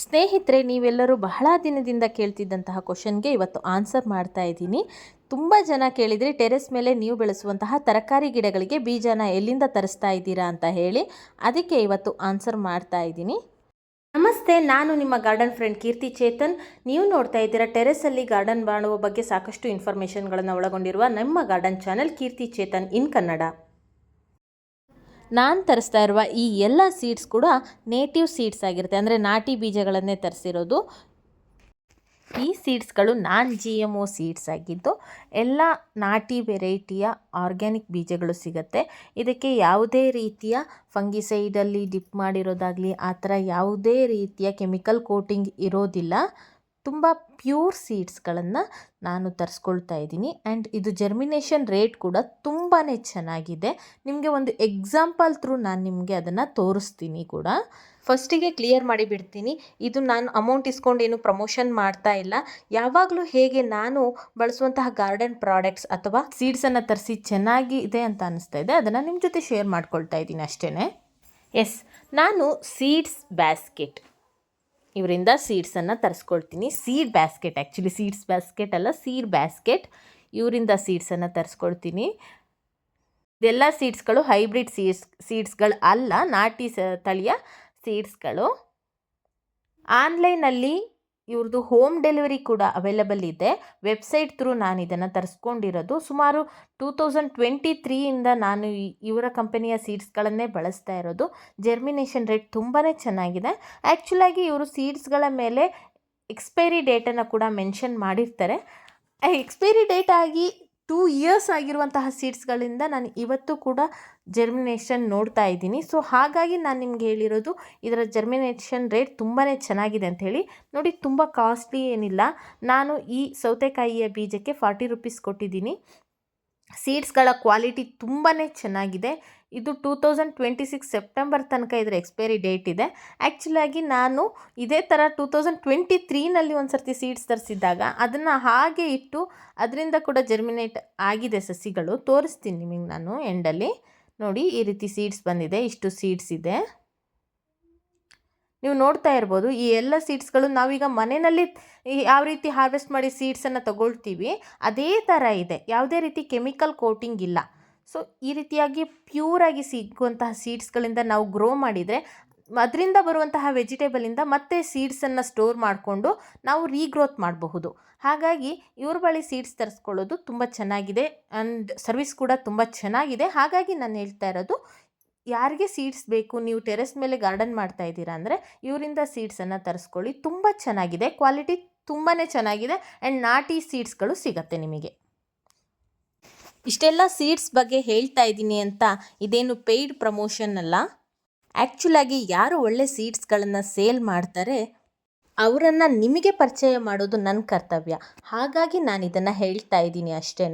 ಸ್ನೇಹಿತರೆ, ನೀವೆಲ್ಲರೂ ಬಹಳ ದಿನದಿಂದ ಕೇಳ್ತಿದ್ದಂತಹ ಕ್ವಶನ್ಗೆ ಇವತ್ತು ಆನ್ಸರ್ ಮಾಡ್ತಾ ಇದ್ದೀನಿ. ತುಂಬ ಜನ ಕೇಳಿದರೆ ಟೆರೆಸ್ ಮೇಲೆ ನೀವು ಬೆಳೆಸುವಂತಹ ತರಕಾರಿ ಗಿಡಗಳಿಗೆ ಬೀಜನ ಎಲ್ಲಿಂದ ತರಿಸ್ತಾ ಇದ್ದೀರಾ ಅಂತ ಹೇಳಿ ಅದಕ್ಕೆ ಇವತ್ತು ಆನ್ಸರ್ ಮಾಡ್ತಾ ಇದ್ದೀನಿ. ನಮಸ್ತೆ, ನಾನು ನಿಮ್ಮ ಗಾರ್ಡನ್ ಫ್ರೆಂಡ್ ಕೀರ್ತಿ ಚೇತನ್. ನೀವು ನೋಡ್ತಾ ಇದ್ದೀರಾ ಟೆರೆಸಲ್ಲಿ ಗಾರ್ಡನ್ ಮಾಡುವ ಬಗ್ಗೆ ಸಾಕಷ್ಟು ಇನ್ಫಾರ್ಮೇಷನ್ಗಳನ್ನು ಒಳಗೊಂಡಿರುವ ನಮ್ಮ garden channel Keerthi Chetan in Kannada. ನಾನು ತರಿಸ್ತಾ ಇರುವ ಈ ಎಲ್ಲ ಸೀಡ್ಸ್ ಕೂಡ ನೇಟಿವ್ ಸೀಡ್ಸ್ ಆಗಿರುತ್ತೆ. ಅಂದರೆ ನಾಟಿ ಬೀಜಗಳನ್ನೇ ತರಿಸಿರೋದು. ಈ ಸೀಡ್ಸ್ಗಳು non G M O seeds ಆಗಿದ್ದು ಎಲ್ಲ ನಾಟಿ ವೆರೈಟಿಯ ಆರ್ಗ್ಯಾನಿಕ್ ಬೀಜಗಳು ಸಿಗುತ್ತೆ. ಇದಕ್ಕೆ ಯಾವುದೇ ರೀತಿಯ ಫಂಗಿಸೈಡಲ್ಲಿ ಡಿಪ್ ಮಾಡಿರೋದಾಗಲಿ, ಆ ಥರ ಯಾವುದೇ ರೀತಿಯ ಕೆಮಿಕಲ್ ಕೋಟಿಂಗ್ ಇರೋದಿಲ್ಲ. ತುಂಬ ಪ್ಯೂರ್ ಸೀಡ್ಸ್ಗಳನ್ನು ನಾನು ತರಿಸ್ಕೊಳ್ತಾ ಇದ್ದೀನಿ. ಆ್ಯಂಡ್ ಇದು ಜರ್ಮಿನೇಷನ್ ರೇಟ್ ಕೂಡ ತುಂಬಾ ಚೆನ್ನಾಗಿದೆ. ನಿಮಗೆ ಒಂದು ಎಕ್ಸಾಂಪಲ್ ಥ್ರೂ ನಾನು ನಿಮಗೆ ಅದನ್ನು ತೋರಿಸ್ತೀನಿ ಕೂಡ. ಫಸ್ಟಿಗೆ ಕ್ಲಿಯರ್ ಮಾಡಿಬಿಡ್ತೀನಿ ಇದು ನಾನು ಅಮೌಂಟ್ ಇಸ್ಕೊಂಡು ಏನು ಪ್ರಮೋಷನ್ ಮಾಡ್ತಾ ಇಲ್ಲ. ಯಾವಾಗಲೂ ಹೇಗೆ ನಾನು ಬಳಸುವಂತಹ ಗಾರ್ಡನ್ ಪ್ರಾಡಕ್ಟ್ಸ್ ಅಥವಾ ಸೀಡ್ಸನ್ನು ತರಿಸಿ ಚೆನ್ನಾಗಿದೆ ಅಂತ ಅನಿಸ್ತಾ ಇದೆ, ಅದನ್ನು ನಿಮ್ಮ ಜೊತೆ ಶೇರ್ ಮಾಡ್ಕೊಳ್ತಾ ಇದ್ದೀನಿ ಅಷ್ಟೇ ಎಸ್ ನಾನು ಸೀಡ್ಸ್ ಬ್ಯಾಸ್ಕೆಟ್ ಇವರಿಂದ ಸೀಡ್ಸನ್ನು ತರಿಸ್ಕೊಳ್ತೀನಿ. Seed basket actually seeds basket ಅಲ್ಲ ಸೀಡ್ ಬ್ಯಾಸ್ಕೆಟ್ ಇವರಿಂದ ಸೀಡ್ಸನ್ನು ತರಿಸ್ಕೊಳ್ತೀನಿ. ಇದೆಲ್ಲ ಸೀಡ್ಸ್ಗಳು ಹೈಬ್ರಿಡ್ ಸೀಡ್ಸ್ ಸೀಡ್ಸ್ಗಳು ಅಲ್ಲ, ನಾಟಿ ಸ, ತಳಿಯ ಸೀಡ್ಸ್ಗಳು ಆನ್ಲೈನಲ್ಲಿ ಇವ್ರದ್ದು ಹೋಮ್ ಡೆಲಿವರಿ ಕೂಡ ಅವೈಲಬಲ್ ಇದೆ. ವೆಬ್ಸೈಟ್ ಥ್ರೂ ನಾನು ಇದನ್ನು ತರಿಸ್ಕೊಂಡಿರೋದು. ಸುಮಾರು ಟೂ ತೌಸಂಡ್ ಟ್ವೆಂಟಿ ತ್ರೀಯಿಂದ ನಾನು ಇವರ ಕಂಪನಿಯ ಸೀಡ್ಸ್ಗಳನ್ನೇ ಬಳಸ್ತಾ ಇರೋದು. ಜರ್ಮಿನೇಷನ್ ರೇಟ್ ತುಂಬಾ ಚೆನ್ನಾಗಿದೆ. ಆ್ಯಕ್ಚುಲಾಗಿ ಇವರು ಸೀಡ್ಸ್ಗಳ ಮೇಲೆ ಎಕ್ಸ್ಪೈರಿ ಡೇಟನ್ನು ಕೂಡ ಮೆನ್ಷನ್ ಮಾಡಿರ್ತಾರೆ. ಎಕ್ಸ್ಪೈರಿ ಡೇಟ್ ಆಗಿ ಟೂ ಇಯರ್ಸ್ ಆಗಿರುವಂತಹ ಸೀಡ್ಸ್ಗಳಿಂದ ನಾನು ಇವತ್ತು ಕೂಡ ಜರ್ಮಿನೇಷನ್ ನೋಡ್ತಾ ಇದ್ದೀನಿ. ಸೊ ಹಾಗಾಗಿ ನಾನು ನಿಮ್ಗೆ ಹೇಳಿರೋದು ಇದರ ಜರ್ಮಿನೇಷನ್ ರೇಟ್ ತುಂಬಾ ಚೆನ್ನಾಗಿದೆ ಅಂತ ಹೇಳಿ. ನೋಡಿ, ತುಂಬ ಕಾಸ್ಟ್ಲಿ ಏನಿಲ್ಲ. ನಾನು ಈ ಸೌತೆಕಾಯಿಯ ಬೀಜಕ್ಕೆ ಫಾರ್ಟಿ ರುಪೀಸ್ ಕೊಟ್ಟಿದ್ದೀನಿ. ಸೀಡ್ಸ್ಗಳ ಕ್ವಾಲಿಟಿ ತುಂಬಾ ಚೆನ್ನಾಗಿದೆ. ಇದು two thousand twenty six September ತನಕ ಇದರ ಎಕ್ಸ್ಪೈರಿ ಡೇಟ್ ಇದೆ. ಆ್ಯಕ್ಚುಲಾಗಿ ನಾನು ಇದೇ ಥರ ಟೂ ತೌಸಂಡ್ ಟ್ವೆಂಟಿ ತ್ರೀನಲ್ಲಿ ಒಂದು ಸರ್ತಿ ಸೀಡ್ಸ್ ತರಿಸಿದ್ದಾಗ ಅದನ್ನು ಹಾಗೆ ಇಟ್ಟು ಅದರಿಂದ ಕೂಡ ಜರ್ಮಿನೇಟ್ ಆಗಿದೆ ಸಸಿಗಳು. ತೋರಿಸ್ತೀನಿ ನಿಮಗೆ ನಾನು ಎಂಡಲ್ಲಿ ನೋಡಿ ಈ ರೀತಿ ಸೀಡ್ಸ್ ಬಂದಿದೆ, ಇಷ್ಟು ಸೀಡ್ಸ್ ಇದೆ. ನೀವು ನೋಡ್ತಾ ಇರ್ಬೋದು, ಈ ಎಲ್ಲ ಸೀಡ್ಸ್ಗಳು ನಾವೀಗ ಮನೆಯಲ್ಲಿ ಯಾವ ರೀತಿ ಹಾರ್ವೆಸ್ಟ್ ಮಾಡಿ ಸೀಡ್ಸನ್ನು ತಗೊಳ್ತೀವಿ, ಅದೇ ಥರ ಇದೆ. ಯಾವುದೇ ರೀತಿ ಕೆಮಿಕಲ್ ಕೋಟಿಂಗ್ ಇಲ್ಲ. ಸೊ, ಈ ರೀತಿಯಾಗಿ ಪ್ಯೂರಾಗಿ ಸಿಗುವಂತಹ ಸೀಡ್ಸ್ಗಳಿಂದ ನಾವು ಗ್ರೋ ಮಾಡಿದರೆ, ಅದರಿಂದ ಬರುವಂತಹ ವೆಜಿಟೇಬಲಿಂದ ಮತ್ತೆ ಸೀಡ್ಸನ್ನು ಸ್ಟೋರ್ ಮಾಡಿಕೊಂಡು ನಾವು ರೀಗ್ರೋತ್ ಮಾಡಬಹುದು. ಹಾಗಾಗಿ ಇವ್ರ ಬಳಿ ಸೀಡ್ಸ್ ತರಿಸ್ಕೊಳ್ಳೋದು ತುಂಬ ಚೆನ್ನಾಗಿದೆ ಆ್ಯಂಡ್ ಸರ್ವಿಸ್ ಕೂಡ ತುಂಬ ಚೆನ್ನಾಗಿದೆ. ಹಾಗಾಗಿ ನಾನು ಹೇಳ್ತಾ ಇರೋದು, ಯಾರಿಗೆ ಸೀಡ್ಸ್ ಬೇಕು, ನೀವು ಟೆರೆಸ್ ಮೇಲೆ ಗಾರ್ಡನ್ ಮಾಡ್ತಾ ಇದ್ದೀರಾ ಅಂದರೆ ಇವರಿಂದ ಸೀಡ್ಸನ್ನು ತರಿಸ್ಕೊಳ್ಳಿ. ತುಂಬ ಚೆನ್ನಾಗಿದೆ, ಕ್ವಾಲಿಟಿ ತುಂಬಾ ಚೆನ್ನಾಗಿದೆ ಆ್ಯಂಡ್ ನಾಟಿ ಸೀಡ್ಸ್ಗಳು ಸಿಗತ್ತೆ ನಿಮಗೆ. ಇಷ್ಟೆಲ್ಲ ಸೀಡ್ಸ್ ಬಗ್ಗೆ ಹೇಳ್ತಾ ಇದ್ದೀನಿ ಅಂತ ಇದೇನು ಪೇಯ್ಡ್ ಪ್ರಮೋಷನ್ ಅಲ್ಲ? ಆ್ಯಕ್ಚುಲಾಗಿ ಯಾರು ಒಳ್ಳೆ ಸೀಡ್ಸ್ಗಳನ್ನು ಸೇಲ್ ಮಾಡ್ತಾರೆ, ಅವರನ್ನು ನಿಮಗೆ ಪರಿಚಯ ಮಾಡೋದು ನನ್ನ ಕರ್ತವ್ಯ. ಹಾಗಾಗಿ ನಾನು ಇದನ್ನು ಹೇಳ್ತಾ ಇದ್ದೀನಿ ಅಷ್ಟೇ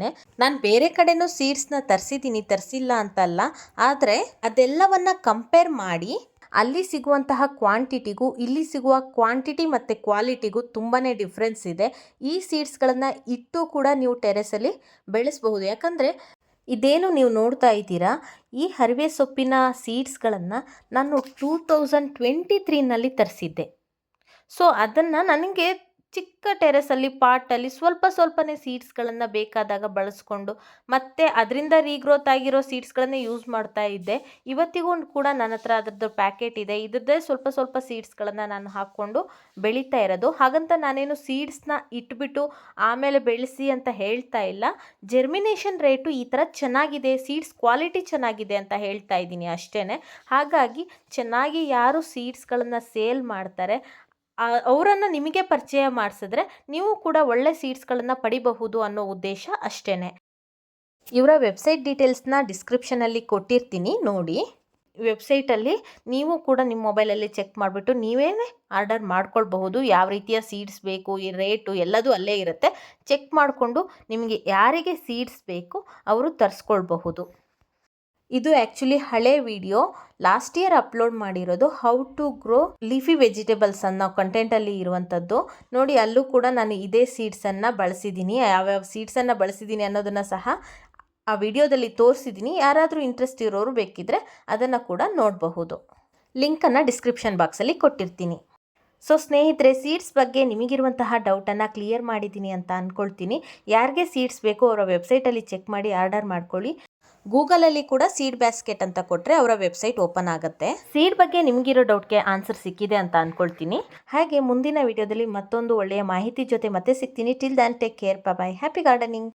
ನಾನು ಬೇರೆ ಕಡೆನೂ ಸೀಡ್ಸ್ನ ತರಿಸಿದ್ದೀನಿ, ತರಿಸಿಲ್ಲ ಅಂತಲ್ಲ. ಆದರೆ ಅದೆಲ್ಲವನ್ನು ಕಂಪೇರ್ ಮಾಡಿ ಅಲ್ಲಿ ಸಿಗುವಂತಹ ಕ್ವಾಂಟಿಟಿಗೂ, ಇಲ್ಲಿ ಸಿಗುವ ಕ್ವಾಂಟಿಟಿ ಮತ್ತು ಕ್ವಾಲಿಟಿಗೂ ತುಂಬಾ ಡಿಫ್ರೆನ್ಸ್ ಇದೆ. ಈ ಸೀಡ್ಸ್ಗಳನ್ನು ಇಟ್ಟು ಕೂಡ ನೀವು ಟೆರೆಸಲ್ಲಿ ಬೆಳೆಸಬಹುದು. ಯಾಕಂದರೆ ಇದೇನು ನೀವು ನೋಡ್ತಾ ಇದ್ದೀರಾ, ಈ ಹರಿವೆ ಸೊಪ್ಪಿನ ಸೀಡ್ಸ್ಗಳನ್ನು ನಾನು ಟೂ ತೌಸಂಡ್ ಟ್ವೆಂಟಿ ತ್ರೀನಲ್ಲಿ ತರಿಸಿದ್ದೆ. ಸೊ ಅದನ್ನು ನನಗೆ ಚಿಕ್ಕ ಟೆರೆಸಲ್ಲಿ ಪಾಟಲ್ಲಿ ಸ್ವಲ್ಪ ಸ್ವಲ್ಪನೇ ಸೀಡ್ಸ್ಗಳನ್ನು ಬೇಕಾದಾಗ ಬಳಸ್ಕೊಂಡು ಮತ್ತು ಅದರಿಂದ ರೀಗ್ರೋತ್ ಆಗಿರೋ ಸೀಡ್ಸ್ಗಳನ್ನೇ ಯೂಸ್ ಮಾಡ್ತಾ ಇದ್ದೆ. ಇವತ್ತಿಗೂ ಕೂಡ ನನ್ನ ಹತ್ರ ಅದರದ್ದು ಪ್ಯಾಕೆಟ್ ಇದೆ. ಇದ್ರದ್ದೇ ಸ್ವಲ್ಪ ಸ್ವಲ್ಪ ಸೀಡ್ಸ್ಗಳನ್ನು ನಾನು ಹಾಕ್ಕೊಂಡು ಬೆಳೀತಾ ಇರೋದು. ಹಾಗಂತ ನಾನೇನು ಸೀಡ್ಸ್ನ ಇಟ್ಬಿಟ್ಟು ಆಮೇಲೆ ಬೆಳೆಸಿ ಅಂತ ಹೇಳ್ತಾ ಇಲ್ಲ. ಜರ್ಮಿನೇಷನ್ ರೇಟು ಈ ಥರ ಚೆನ್ನಾಗಿದೆ. ಸೀಡ್ಸ್ ಕ್ವಾಲಿಟಿ ಚೆನ್ನಾಗಿದೆ ಅಂತ ಹೇಳ್ತಾ ಇದ್ದೀನಿ ಅಷ್ಟೇ ಹಾಗಾಗಿ ಚೆನ್ನಾಗಿ ಯಾರು ಸೀಡ್ಸ್ಗಳನ್ನು ಸೇಲ್ ಮಾಡ್ತಾರೆ ಅವರನ್ನು ನಿಮಗೆ ಪರಿಚಯ ಮಾಡಿಸಿದ್ರೆ ನೀವು ಕೂಡ ಒಳ್ಳೆ ಸೀಟ್ಸ್ಗಳನ್ನು ಪಡಿಬಹುದು ಅನ್ನೋ ಉದ್ದೇಶ ಅಷ್ಟೇ ಇವರ ವೆಬ್ಸೈಟ್ ಡೀಟೇಲ್ಸ್ನ ಡಿಸ್ಕ್ರಿಪ್ಷನಲ್ಲಿ ಕೊಟ್ಟಿರ್ತೀನಿ, ನೋಡಿ. ವೆಬ್ಸೈಟಲ್ಲಿ ನೀವು ಕೂಡ ನಿಮ್ಮ ಮೊಬೈಲಲ್ಲಿ ಚೆಕ್ ಮಾಡಿಬಿಟ್ಟು ನೀವೇ ಆರ್ಡರ್ ಮಾಡ್ಕೊಳ್ಬಹುದು, ಯಾವ ರೀತಿಯ ಸೀಡ್ಸ್ ಬೇಕು, ಈ ರೇಟು ಎಲ್ಲದೂ ಅಲ್ಲೇ ಇರುತ್ತೆ. ಚೆಕ್ ಮಾಡಿಕೊಂಡು ನಿಮಗೆ ಯಾರಿಗೆ ಸೀಡ್ಸ್ ಬೇಕು, ಅವರು ತರಿಸ್ಕೊಳ್ಬಹುದು. ಇದು ಆ್ಯಕ್ಚುಲಿ ಹಳೆ ವಿಡಿಯೋ ಲಾಸ್ಟ್ ಇಯರ್ ಅಪ್ಲೋಡ್ ಮಾಡಿರೋದು how to grow leafy vegetables ಅನ್ನೋ ಕಂಟೆಂಟಲ್ಲಿ ಇರುವಂಥದ್ದು ನೋಡಿ, ಅಲ್ಲೂ ಕೂಡ ನಾನು ಇದೇ ಸೀಡ್ಸನ್ನು ಬಳಸಿದ್ದೀನಿ ಯಾವ್ಯಾವ ಸೀಡ್ಸನ್ನು ಬಳಸಿದ್ದೀನಿ ಅನ್ನೋದನ್ನು ಸಹ ಆ ವಿಡಿಯೋದಲ್ಲಿ ತೋರಿಸಿದ್ದೀನಿ ಯಾರಾದರೂ ಇಂಟ್ರೆಸ್ಟ್ ಇರೋರು ಬೇಕಿದ್ದರೆ ಅದನ್ನು ಕೂಡ ನೋಡಬಹುದು. ಲಿಂಕನ್ನು ಡಿಸ್ಕ್ರಿಪ್ಷನ್ ಬಾಕ್ಸಲ್ಲಿ ಕೊಟ್ಟಿರ್ತೀನಿ. ಸೊ ಸ್ನೇಹಿತರೆ ಸೀಡ್ಸ್ ಬಗ್ಗೆ ನಿಮಗಿರುವಂತಹ ಡೌಟನ್ನು ಕ್ಲಿಯರ್ ಮಾಡಿದ್ದೀನಿ ಅಂತ ಅಂದ್ಕೊಳ್ತೀನಿ ಯಾರಿಗೆ ಸೀಡ್ಸ್ ಬೇಕೋ ಅವರ ವೆಬ್ಸೈಟಲ್ಲಿ ಚೆಕ್ ಮಾಡಿ ಆರ್ಡರ್ ಮಾಡ್ಕೊಳ್ಳಿ. ಗೂಗಲಲ್ಲಿ ಕೂಡ ಸೀಡ್ ಬ್ಯಾಸ್ಕೆಟ್ ಅಂತ ಕೊಟ್ಟರೆ ಅವರ ವೆಬ್ಸೈಟ್ ಓಪನ್ ಆಗುತ್ತೆ. ಸೀಡ್ ಬಗ್ಗೆ ನಿಮಗಿರೋ ಡೌಟ್ಗೆ ಆನ್ಸರ್ ಸಿಕ್ಕಿದೆ ಅಂತ ಅಂದ್ಕೊಳ್ತೀನಿ ಹಾಗೆ ಮುಂದಿನ ವಿಡಿಯೋದಲ್ಲಿ ಮತ್ತೊಂದು ಒಳ್ಳೆಯ ಮಾಹಿತಿ ಜೊತೆ ಮತ್ತೆ ಸಿಗ್ತೀನಿ. Till then take care bye happy gardening